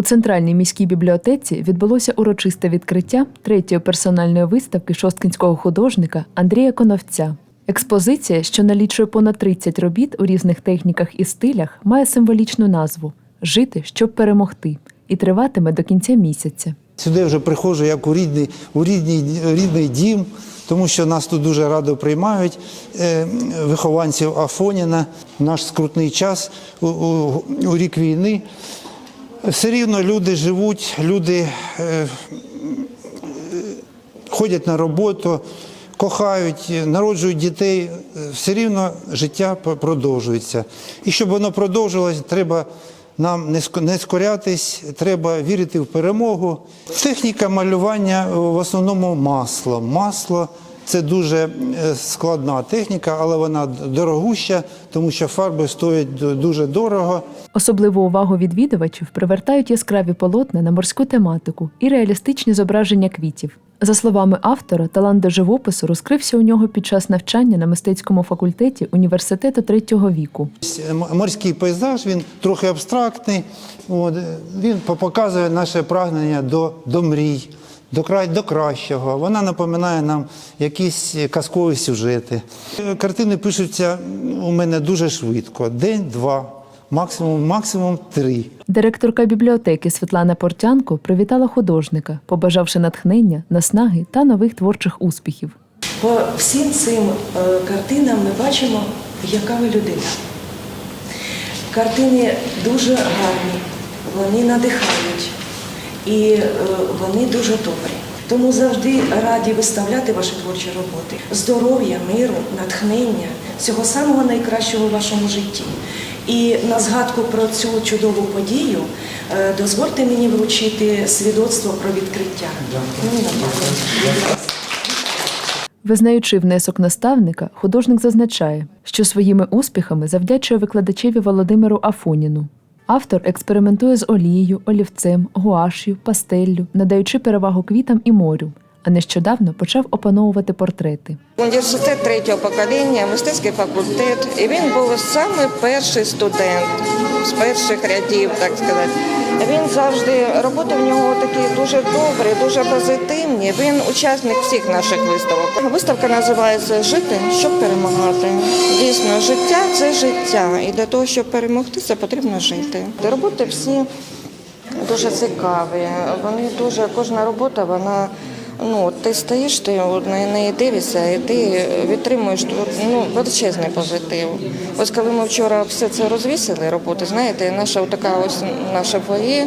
У центральній міській бібліотеці відбулося урочисте відкриття третьої персональної виставки шосткінського художника Андрія Коновця. Експозиція, що налічує понад 30 робіт у різних техніках і стилях, має символічну назву Жити, щоб перемогти, і триватиме до кінця місяця. Сюди вже приходжу як у рідний, у рідний, рідний дім, тому що нас тут дуже радо приймають е, вихованців Афоніна. Наш скрутний час у, у, у рік війни. Все рівно люди живуть, люди е, ходять на роботу, кохають, народжують дітей. Все рівно життя продовжується. І щоб воно продовжилось, треба нам не скорятись, треба вірити в перемогу. Техніка малювання е, в основному масло. Масло це дуже е, складна техніка, але вона дорогуща, тому що фарби стоять дуже дорого. Особливу увагу відвідувачів привертають яскраві полотна на морську тематику і реалістичні зображення квітів. За словами автора, талант до живопису розкрився у нього під час навчання на мистецькому факультеті університету третього віку. Морський пейзаж, він трохи абстрактний. От, е, він показує наше прагнення до, до мрій, до, кращого. Вона напоминає нам якісь казкові сюжети. Е, Картини пишуться у мене дуже швидко: день-два, максимум, максимум три. Директорка бібліотеки Світлана Портянко привітала художника, побажавши натхнення, наснаги та нових творчих успіхів. По всім цим е, картинам ми бачимо, яка ви людина. Картини дуже гарні, вони надихають і е, вони дуже добрі. Тому завжди раді виставляти ваші творчі роботи. Здоров'я, миру, натхнення, всього самого найкращого в вашому житті. І на згадку про цю чудову подію е, дозвольте мені вручити свідоцтво про відкриття. Ну. Визнаючи внесок наставника, художник зазначає, що своїми успіхами завдячує викладачеві Володимиру Афоніну. Автор експериментує з олією, олівцем, гуаш'ю, пастеллю, надаючи перевагу квітам і морю, а нещодавно почав опановувати портрети. Університет третього покоління, мистецький факультет, і він був саме перший студент з перших рядів, так сказати. Він завжди роботи в нього такі дуже добрі, дуже позитивні. Він учасник всіх наших виставок. Виставка називається Жити, щоб перемагати. Життя це життя, і для того, щоб перемогти, це потрібно жити. Роботи всі дуже цікаві. Вони дуже кожна робота, вона. Ну, ти стоїш, ти на неї дивишся, і ти відтримуєш ну, величезний позитив. Ось коли ми вчора все це розвісили, роботи, знаєте, наша така ось наше фоє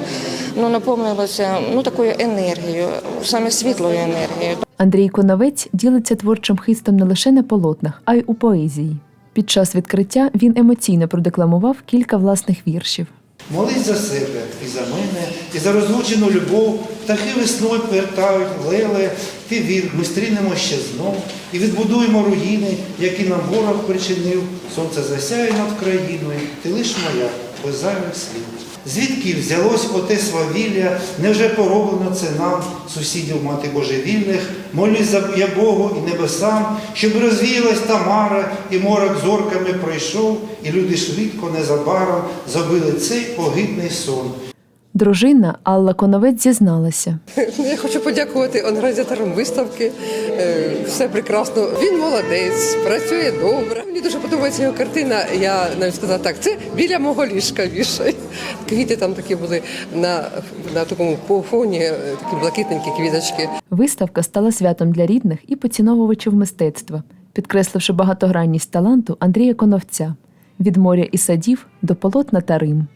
ну, наповнилося ну, такою енергією, саме світлою енергією. Андрій Коновець ділиться творчим хистом не лише на полотнах, а й у поезії. Під час відкриття він емоційно продекламував кілька власних віршів. Молись за себе і за мене, і за розлучену любов. Птахи весною повертають, леле, ти вір, ми стрінемо ще знов і відбудуємо руїни, які нам ворог причинив. Сонце засяє над країною, ти лиш моя, без зайвих слів. Звідки взялось оте свавілля, невже пороблено це нам, сусідів мати божевільних, молюсь я Богу і небесам, щоб розвіялась Тамара, і морок зорками пройшов, і люди швидко, незабаром забили цей погидний сон. Дружина Алла Коновець зізналася. Я хочу подякувати організаторам виставки. Е, Все прекрасно. Він молодець, працює добре. Мені дуже подобається його картина. Я навіть сказала так, це біля мого ліжка вішай. Квіти там такі були на, на такому фоні, е, такі блакитненькі квіточки. Виставка стала святом для рідних і поціновувачів мистецтва, підкресливши багатогранність таланту Андрія Коновця від моря і садів до полотна та Рим.